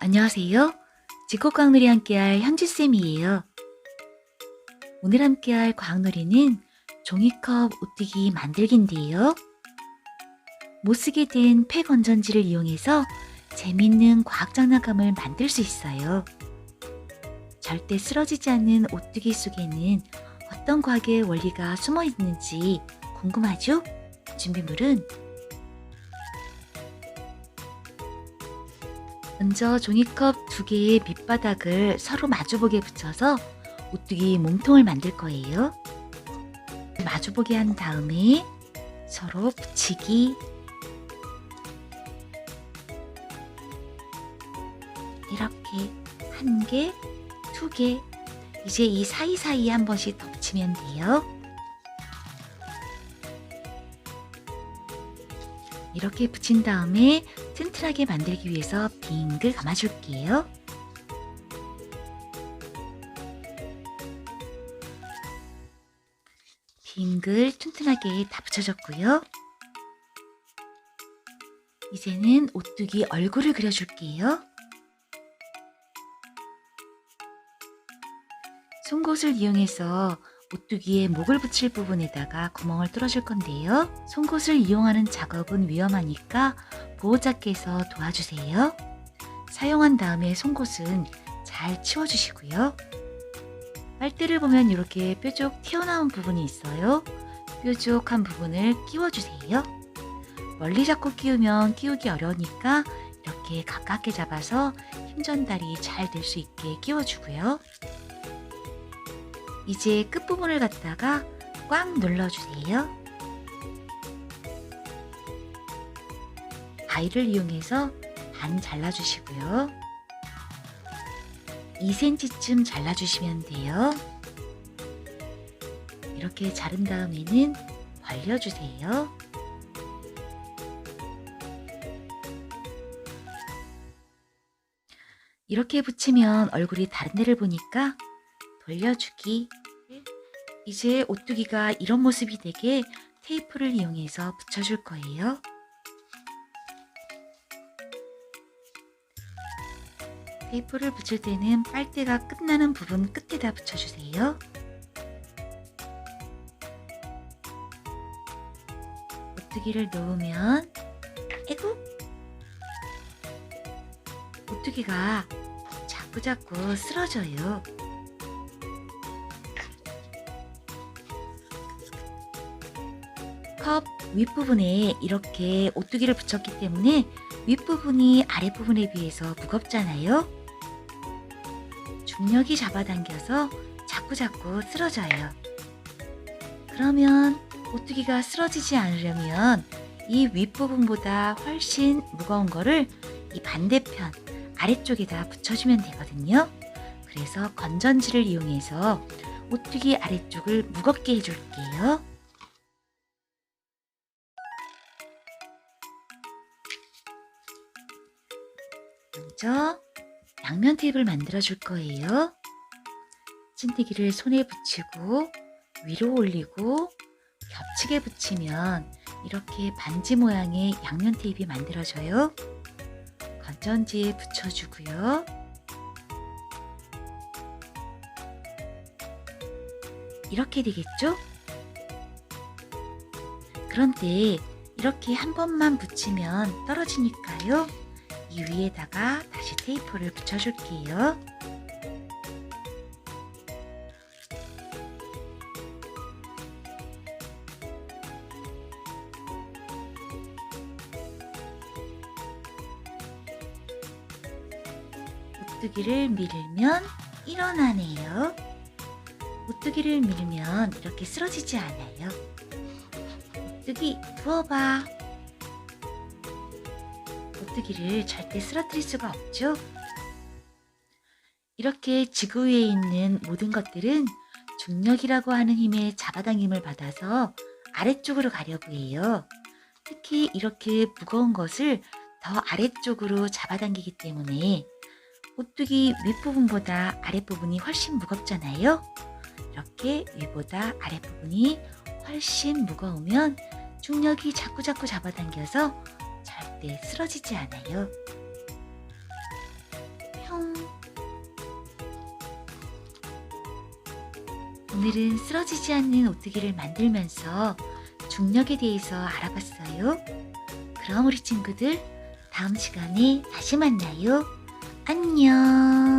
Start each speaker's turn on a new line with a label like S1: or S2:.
S1: 안녕하세요. 지코과학놀이 함께할 현지쌤이에요. 오늘 함께할 과학놀이는 종이컵 오뜨기 만들기인데요. 못 쓰게 된 폐건전지를 이용해서 재밌는 과학 장난감을 만들 수 있어요. 절대 쓰러지지 않는 오뜨기 속에는 어떤 과학의 원리가 숨어 있는지 궁금하죠? 준비물은 먼저 종이컵 두 개의 밑바닥을 서로 마주보게 붙여서 오뚜기 몸통을 만들 거예요. 마주보게 한 다음에 서로 붙이기 이렇게 한 개, 두 개, 이제 이 사이사이에 한 번씩 덮치면 돼요. 이렇게 붙인 다음에 튼튼하게 만들기 위해서 빙글 감아줄게요. 빙글 튼튼하게 다 붙여줬고요. 이제는 오뚜기 얼굴을 그려줄게요. 송곳을 이용해서 오뚜기의 목을 붙일 부분에다가 구멍을 뚫어줄 건데요. 송곳을 이용하는 작업은 위험하니까 보호자께서 도와주세요. 사용한 다음에 송곳은 잘 치워주시고요. 빨대를 보면 이렇게 뾰족 튀어나온 부분이 있어요. 뾰족한 부분을 끼워주세요. 멀리 잡고 끼우면 끼우기 어려우니까 이렇게 가깝게 잡아서 힘 전달이 잘 될 수 있게 끼워주고요. 이제 끝부분을 갖다가 꽉 눌러주세요. 가위를 이용해서 반 잘라주시고요. 2cm쯤 잘라주시면 돼요. 이렇게 자른 다음에는 벌려주세요. 이렇게 붙이면 얼굴이 다른 데를 보니까 돌려주기. 이제 오뚜기가 이런 모습이 되게 테이프를 이용해서 붙여줄 거예요. 테이프를 붙일 때는 빨대가 끝나는 부분 끝에다 붙여주세요. 오뚜기를 놓으면 에구 오뚜기가 자꾸자꾸 쓰러져요. 컵 윗부분에 이렇게 오뚜기를 붙였기 때문에 윗부분이 아랫부분에 비해서 무겁잖아요. 중력이 잡아당겨서 자꾸자꾸 쓰러져요. 그러면 오뚜기가 쓰러지지 않으려면 이 윗부분보다 훨씬 무거운 거를 이 반대편 아래쪽에다 붙여주면 되거든요. 그래서 건전지를 이용해서 오뚜기 아래쪽을 무겁게 해줄게요. 먼저 양면 테이프를 만들어 줄 거예요. 찐뜨기를 손에 붙이고 위로 올리고 겹치게 붙이면 이렇게 반지 모양의 양면 테이프 만들어져요. 건전지에 붙여주고요. 이렇게 되겠죠? 그런데 이렇게 한 번만 붙이면 떨어지니까요. 이 위에다가 다시 테이프를 붙여줄게요. 오뚜기를 밀면 일어나네요. 오뚜기를 밀면 이렇게 쓰러지지 않아요. 오뚜기 부어봐. 오뚜기를 절대 쓰러뜨릴 수가 없죠. 이렇게 지구 위에 있는 모든 것들은 중력이라고 하는 힘의 잡아당김을 받아서 아래쪽으로 가려고 해요. 특히 이렇게 무거운 것을 더 아래쪽으로 잡아당기기 때문에 오뚜기 윗부분보다 아랫부분이 훨씬 무겁잖아요. 이렇게 위보다 아랫부분이 훨씬 무거우면 중력이 자꾸자꾸 잡아당겨서 절대 쓰러지지 않아요. 형. 오늘은 쓰러지지 않는 오뚜기를 만들면서 중력에 대해서 알아봤어요. 그럼 우리 친구들 다음 시간에 다시 만나요. 안녕.